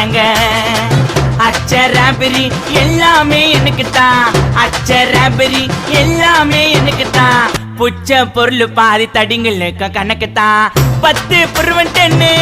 என்னங்க? அச்சராபெரி எல்லாமே எனக்கு தான் அச்சராபெரி எல்லாமே எனக்கு தான் புச்ச பொருள் பாதி தடிங்கள் கணக்கு தான் பத்து புருவன் டென்னு